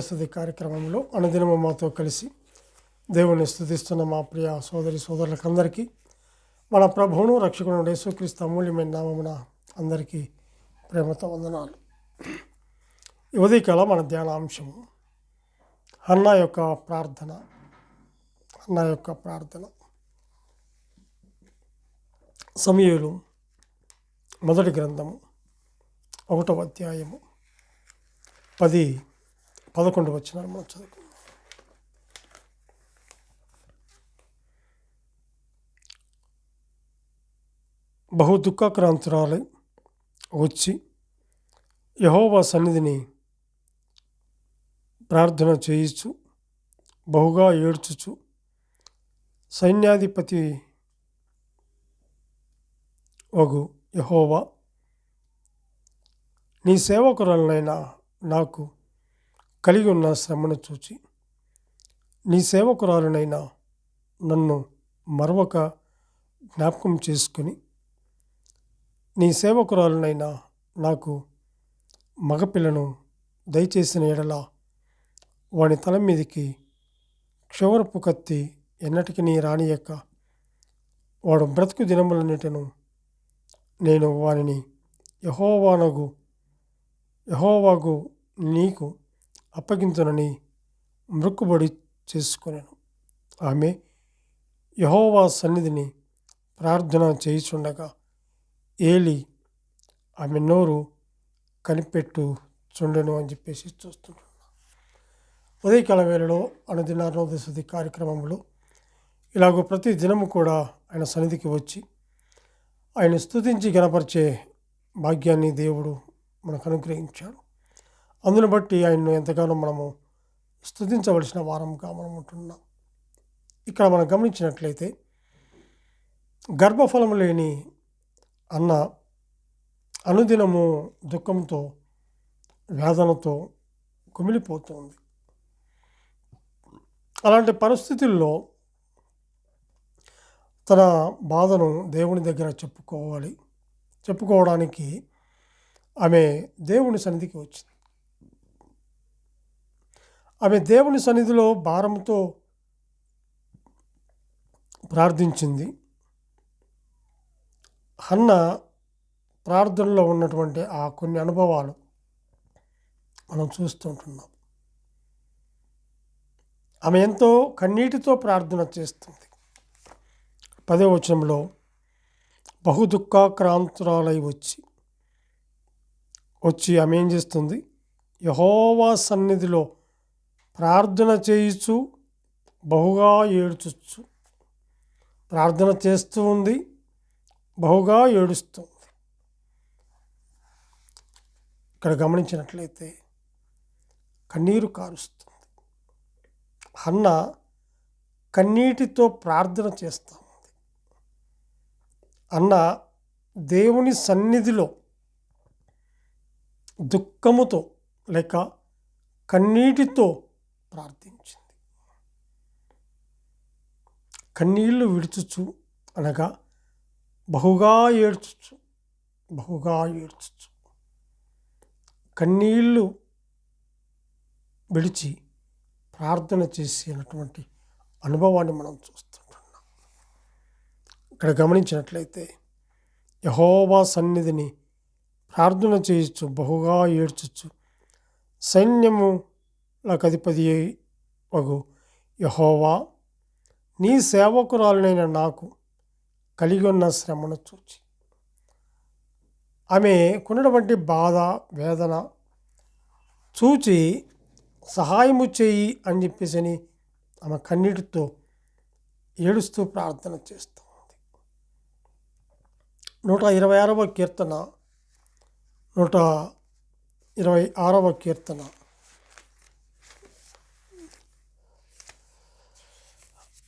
స్థుతి కార్యక్రమంలో అనుదినము మాతో కలిసి దేవుని స్థుతిస్తున్న మా ప్రియ సోదరి సోదరులకందరికీ మన ప్రభువును రక్షకుడు యేసుక్రీస్తు అమూల్యమైన నామమున అందరికీ ప్రేమతో వందనాలు. ఉదయకాల మన ధ్యానాంశము. అన్న యొక్క ప్రార్థన. అన్న యొక్క ప్రార్థన. సమయలు. మొదటి గ్రంథము. ఒకటవ అధ్యాయము. పది పదకొండు వచ్చినారు మనం చదువుకుందాం. బహు దుఃఖాక్రాంతురాలై వచ్చి యహోవా సన్నిధిని ప్రార్థన చేయించు బహుగా ఏడ్చుచు సైన్యాధిపతి వగు యహోవా నీ సేవకురాలనైనా నాకు కలిగి ఉన్న శ్రమను చూచి నీ సేవకురాలునైనా నన్ను మరొక జ్ఞాపకం చేసుకుని నీ సేవకురాలునైనా నాకు మగపిల్లను దయచేసిన ఎడల వాని తల మీదికి క్షవరపు కత్తి ఎన్నటికి నీ రానియక్క వాడు బ్రతుకు దినములన్నిటిను నేను వానిని యహోవానగు యహోవాగు నీకు అప్పగించునని మృక్కుబడి చేసుకున్నాను ఆమె యహోవా సన్నిధిని ప్రార్థన చేయుచుండగా ఏలి ఆమె నోరు కనిపెట్టు చుండెను అని చెప్పేసి చూస్తుంటున్నా. ఉదయకాల వేళలో అనుదిన నోదశుద్ధి కార్యక్రమంలో ఇలాగో ప్రతి దినము కూడా ఆయన సన్నిధికి వచ్చి ఆయన స్తుతించి గనపరిచే భాగ్యాన్ని దేవుడు మనకు అనుగ్రహించాడు. అందును బట్టి ఆయన్ను ఎంతగానో మనము స్థుతించవలసిన వారంగా మనం ఉంటున్నాం. ఇక్కడ మనం గమనించినట్లయితే గర్భఫలం లేని అన్న అనుదినము దుఃఖంతో వేదనతో కుమిలిపోతుంది. అలాంటి పరిస్థితుల్లో తన బాధను దేవుని దగ్గర చెప్పుకోవాలి. చెప్పుకోవడానికి ఆమె దేవుని సన్నిధికి వచ్చింది. ఆమె దేవుని సన్నిధిలో భారంతో ప్రార్థించింది. హన్న ప్రార్థనలో ఉన్నటువంటి ఆ కొన్ని అనుభవాలు మనం చూస్తుంటున్నాం ఆమె ఎంతో కన్నీటితో ప్రార్థన చేస్తుంది. పదే వచనంలో బహు దుఃఖాక్రాంతురాలై వచ్చి వచ్చి ఆమె ఏం చేస్తుంది? యహోవా సన్నిధిలో ప్రార్థన చేయిచు బహుగా ఏడ్చుచ్చు ప్రార్థన చేస్తూ ఉంది బహుగా ఏడుస్తుంది ఇక్కడ గమనించినట్లయితే కన్నీరు కారుస్తుంది. అన్న కన్నీటితో ప్రార్థన చేస్తూ ఉంది. అన్న దేవుని సన్నిధిలో దుఃఖముతో లేక కన్నీటితో ప్రార్థించింది. కన్నీళ్ళు విడుచుచు అనగా బహుగా ఏడ్చుచు బహుగా ఏడ్చుచు. కన్నీళ్ళు విడిచి ప్రార్థన చేసినటువంటి అనుభవాన్ని మనం చూస్తుంటున్నాం. ఇక్కడ గమనించినట్లయితే యహోవా సన్నిధిని ప్రార్థన చేయొచ్చు బహుగా ఏడ్చచ్చు సైన్యము అధిపతి వగు యహోవా నీ సేవకురాలునైన నాకు కలిగి ఉన్న శ్రమను చూచి. ఆమె కొన్నటువంటి బాధ వేదన చూచి సహాయము చేయి అని చెప్పేసి అని ఆమె కన్నీటితో ఏడుస్తూ ప్రార్థన చేస్తూ ఉంది. నూట ఇరవై ఆరవ కీర్తన నూట ఇరవై ఆరవ కీర్తన.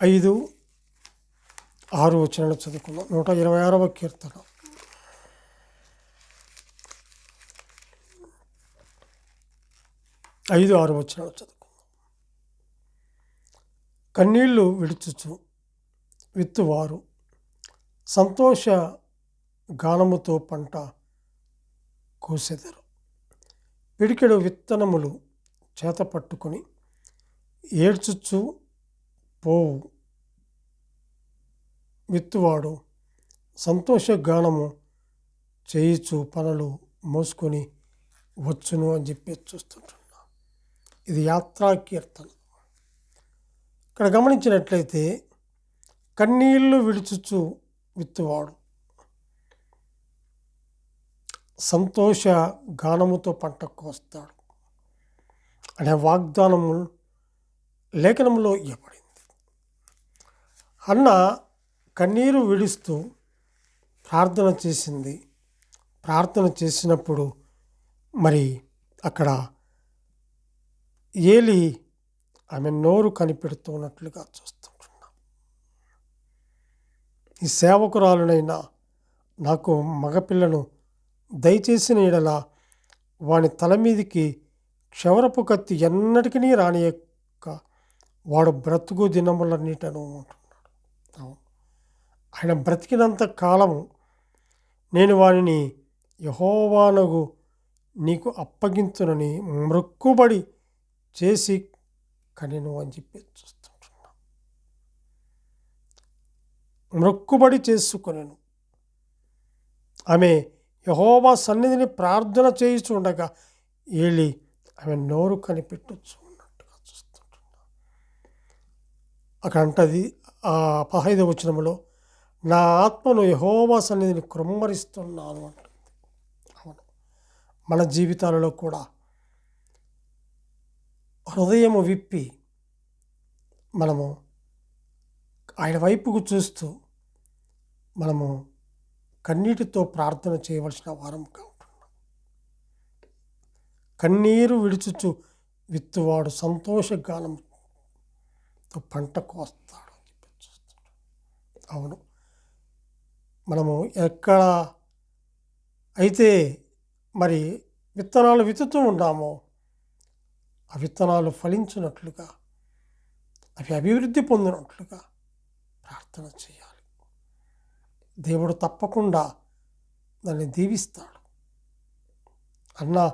ఐదు ఆరు వచనాలు చదువుకుందాం. నూట ఇరవై ఆరవ కీర్తన. ఐదు ఆరు వచనాలు చదువుకుందాం. కన్నీళ్ళు విడుచుచు విత్తువారు సంతోష గానముతో పంట కోసెదరు. పిడికెడు విత్తనములు చేత పట్టుకొని ఏడ్చుచ్చు పోవు. విత్తువాడు సంతోష గానము చేయిచు పనులు మోసుకొని వచ్చును అని చెప్పి చూస్తుంటున్నా. ఇది యాత్రా కీర్తన. ఇక్కడ గమనించినట్లయితే కన్నీళ్ళు విడుచుచు విత్తువాడు సంతోష గానముతో పంట కోస్తాడు. అనే వాగ్దానము లేఖనంలో ఇవ్వబడింది. అన్న కన్నీరు విడుస్తూ ప్రార్థన చేసింది. ప్రార్థన చేసినప్పుడు మరి అక్కడ ఏలి ఆమె నోరు కనిపెడుతున్నట్లుగా చూస్తుంటున్నాం. ఈ సేవకురాలునైనా నాకు మగపిల్లను దయచేసిన ఎడల వాని తల మీదికి క్షవరపు కత్తి ఎన్నటికీ రాని వాడు బ్రతుకు దినములన్నిటను ఉంటున్నాడు అవును. ఆయన బ్రతికినంత కాలము నేను వానిని యహోవానగు నీకు అప్పగించునని మృక్కుబడి చేసి కనెను అని చెప్పి చూస్తుంటున్నా. మృక్కుబడి చేసుకొనెను. ఆమె యహోవా సన్నిధిని ప్రార్థన చేయిచుండగా ఏలి ఆమె నోరు కనిపెట్టచ్చు ఉన్నట్టుగా చూస్తుంటున్నా. అక్కడ అంటది ఆ పదహైదవ వచనంలో నా ఆత్మను యహోవా సన్నిధిని కృమ్మరిస్తున్నాను అంటుంది. అవును. మన జీవితాలలో కూడా హృదయము విప్పి మనము ఆయన వైపుకు చూస్తూ మనము కన్నీటితో ప్రార్థన చేయవలసిన వారం ఉంటున్నాం. కన్నీరు విడుచుచు విత్తువాడు సంతోషగానంతో పంట కోస్తాడు అని చెప్పి చూస్తున్నాడు అవును. మనము ఎక్కడ అయితే మరి విత్తనాలు విత్తుతూ ఉన్నామో ఆ విత్తనాలు ఫలించినట్లుగా అవి అభివృద్ధి పొందినట్లుగా ప్రార్థన చేయాలి. దేవుడు తప్పకుండా దాన్ని దీవిస్తాడు. అన్న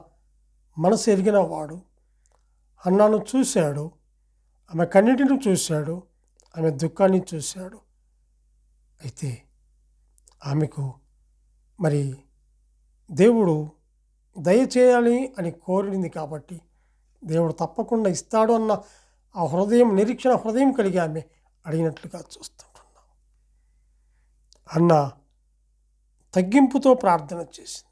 మనసు ఎరిగిన వాడు అన్నను చూశాడు ఆమె కన్నిటిని చూశాడు ఆమె దుఃఖాన్ని చూశాడు. అయితే ఆమెకు మరి దేవుడు దయచేయాలి అని కోరింది కాబట్టి దేవుడు తప్పకుండా ఇస్తాడు అన్న ఆ హృదయం నిరీక్షణ హృదయం కలిగి ఆమె అడిగినట్లుగా చూస్తుంటున్నాం. అన్న తగ్గింపుతో ప్రార్థన చేసింది.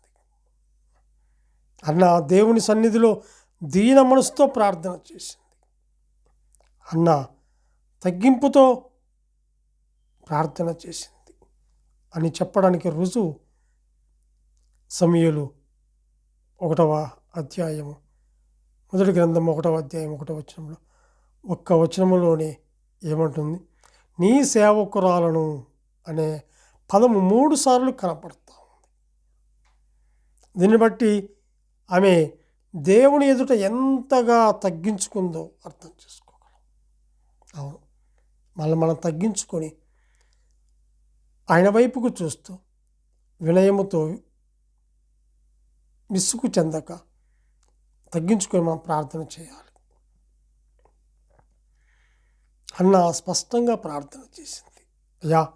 అన్న దేవుని సన్నిధిలో దీన మనసుతో ప్రార్థన చేసింది. అన్న తగ్గింపుతో ప్రార్థన చేసింది. అని చెప్పడానికి రుజువు సమయలు ఒకటవ అధ్యాయము. మొదటి గ్రంథం ఒకటవ అధ్యాయం ఒకటవ వచనంలో ఒక్క వచనములోనే ఏమంటుంది? నీ సేవకురాలను అనే పదము మూడు సార్లు కనపడతా ఉంది. దీన్ని బట్టి ఆమె దేవుని ఎదుట ఎంతగా తగ్గించుకుందో అర్థం చేసుకోగలం. అవును. మళ్ళీ మనం తగ్గించుకొని ఆయన వైపుకు చూస్తూ వినయముతో విసుగు చెందక తగ్గించుకొని మనం ప్రార్థన చేయాలి. అన్న స్పష్టంగా ప్రార్థన చేసింది. అయ్యా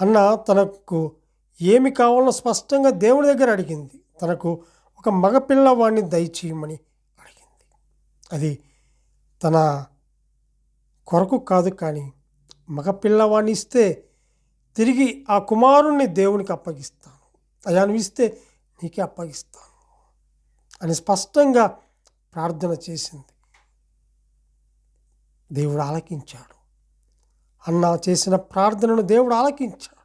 అన్న తనకు ఏమి కావాలో స్పష్టంగా దేవుని దగ్గర అడిగింది. తనకు ఒక మగపిల్లవాడిని దయచేయమని అడిగింది. అది తన కొరకు కాదు కానీ మగపిల్లవాడిని ఇస్తే తిరిగి ఆ కుమారుణ్ణి దేవునికి అప్పగిస్తాను. అయ్యా ఇస్తే నీకే అప్పగిస్తాను అని స్పష్టంగా ప్రార్థన చేసింది. దేవుడు ఆలకించాడు. అన్న చేసిన ప్రార్థనను దేవుడు ఆలకించాడు.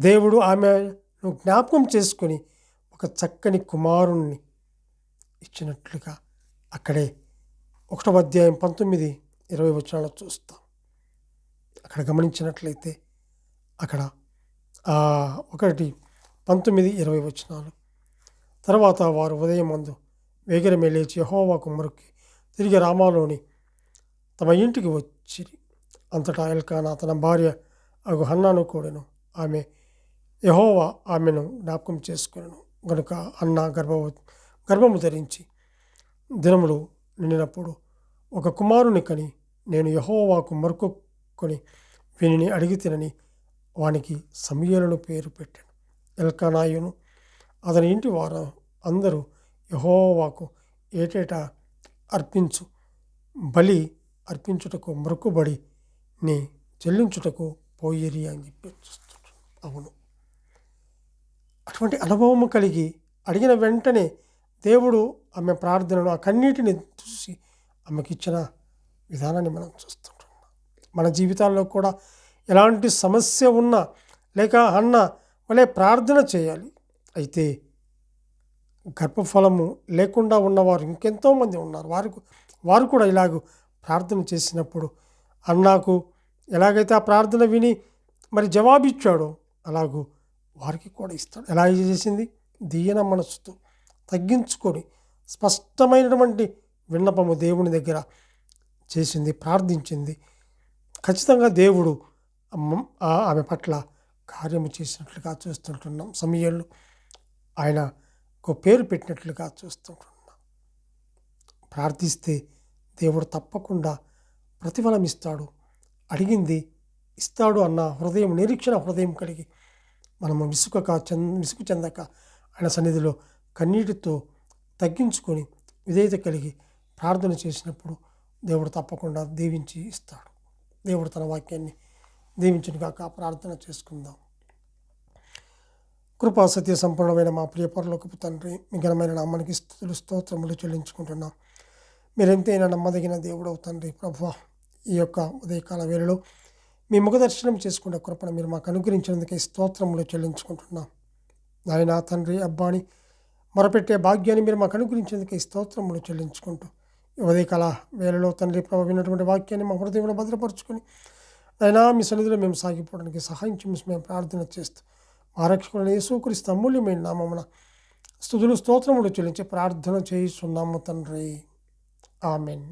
దేవుడు ఆమెను జ్ఞాపకం చేసుకొని ఒక చక్కని కుమారుణ్ణి ఇచ్చినట్లుగా అక్కడే ఒకటో అధ్యాయం పంతొమ్మిది ఇరవై వచనాలు చూస్తాం. అక్కడ గమనించినట్లయితే అక్కడ ఒకటి పంతొమ్మిది ఇరవై వచనాలు. తర్వాత వారు ఉదయం మందు వేగరమే లేచి యహోవా కుమ్మరికి తిరిగి రామాలోని తమ ఇంటికి వచ్చి అంతటా ఎల్కానా తన భార్య అగు హన్నాను కూడాను ఆమె యహోవా ఆమెను జ్ఞాపకం చేసుకున్నాను గనుక అన్న గర్భవ గర్భము ధరించి దినములు నిండినప్పుడు ఒక కుమారుని కని నేను యహోవాకు మరుకొకొని వీనిని అడిగి తినని వానికి సమయలను పేరు పెట్టాను. ఎల్కనాయును అతని ఇంటి వారు అందరూ యహోవాకు ఏటేటా అర్పించు బలి అర్పించుటకు మొక్కుబడి నీ చెల్లించుటకు పోయిరి అని చెప్పి చూస్తుంటారు. అవును. అటువంటి అనుభవము కలిగి అడిగిన వెంటనే దేవుడు ఆమె ప్రార్థనను ఆ కన్నీటిని చూసి ఆమెకిచ్చిన విధానాన్ని మనం చూస్తాం. మన జీవితాల్లో కూడా ఎలాంటి సమస్య ఉన్నా లేక అన్న వలె ప్రార్థన చేయాలి. అయితే గర్భఫలము లేకుండా ఉన్నవారు ఇంకెంతోమంది ఉన్నారు. వారు వారు కూడా ఇలాగ ప్రార్థన చేసినప్పుడు అన్నాకు ఎలాగైతే ఆ ప్రార్థన విని మరి జవాబిచ్చాడో అలాగూ వారికి కూడా ఇస్తాడు. ఎలా చేసింది? దీయన మనసుతో తగ్గించుకొని స్పష్టమైనటువంటి విన్నపము దేవుని దగ్గర చేసింది ప్రార్థించింది. ఖచ్చితంగా దేవుడు ఆమె పట్ల కార్యము చేసినట్లుగా చూస్తుంటున్నాం. సమయంలో ఆయన ఒక పేరు పెట్టినట్లుగా చూస్తుంటున్నాం. ప్రార్థిస్తే దేవుడు తప్పకుండా ప్రతిఫలం ఇస్తాడు. అడిగింది ఇస్తాడు అన్న హృదయం నిరీక్షణ హృదయం కలిగి మనము విసుకక చెంద విసుగు చెందక ఆయన సన్నిధిలో కన్నీటితో తగ్గించుకొని విధేయత కలిగి ప్రార్థన చేసినప్పుడు దేవుడు తప్పకుండా దీవించి ఇస్తాడు. దేవుడు తన వాక్యాన్ని దీవించిన కాక ప్రార్థన చేసుకుందాం. కృపా సత్య సంపూర్ణమైన మా ప్రియ పరలోకపు తండ్రి మీ ఘనమైన నామానికి స్థుతులు స్తోత్రములు చెల్లించుకుంటున్నాం. మీరెంతైనా నమ్మదగిన దేవుడవు తండ్రి ప్రభు ఈ యొక్క ఉదయకాల వేళలో మీ ముఖదర్శనం చేసుకునే కృపను మీరు మాకు అనుగ్రహించినందుకే స్తోత్రములు చెల్లించుకుంటున్నాం. నాయన తండ్రి అబ్బాని మొరపెట్టే భాగ్యాన్ని మీరు మాకు అనుగ్రహించినందుకే స్తోత్రములు చెల్లించుకుంటూ ఉదయకాల వేళలో తండ్రి ప్రభు విన్నటువంటి వాక్యాన్ని మా హృదయంలో భద్రపరుచుకొని అయినా మీ సన్నిధిలో మేము సాగిపోవడానికి సహాయం మేము ప్రార్థన చేస్తూ మా రక్షకులను యేసుక్రీస్తు అమూల్యమైన నామమున స్థుతులు స్తోత్రములు చెల్లించి ప్రార్థన చేయిస్తున్నాము తండ్రి. ఆమెన్.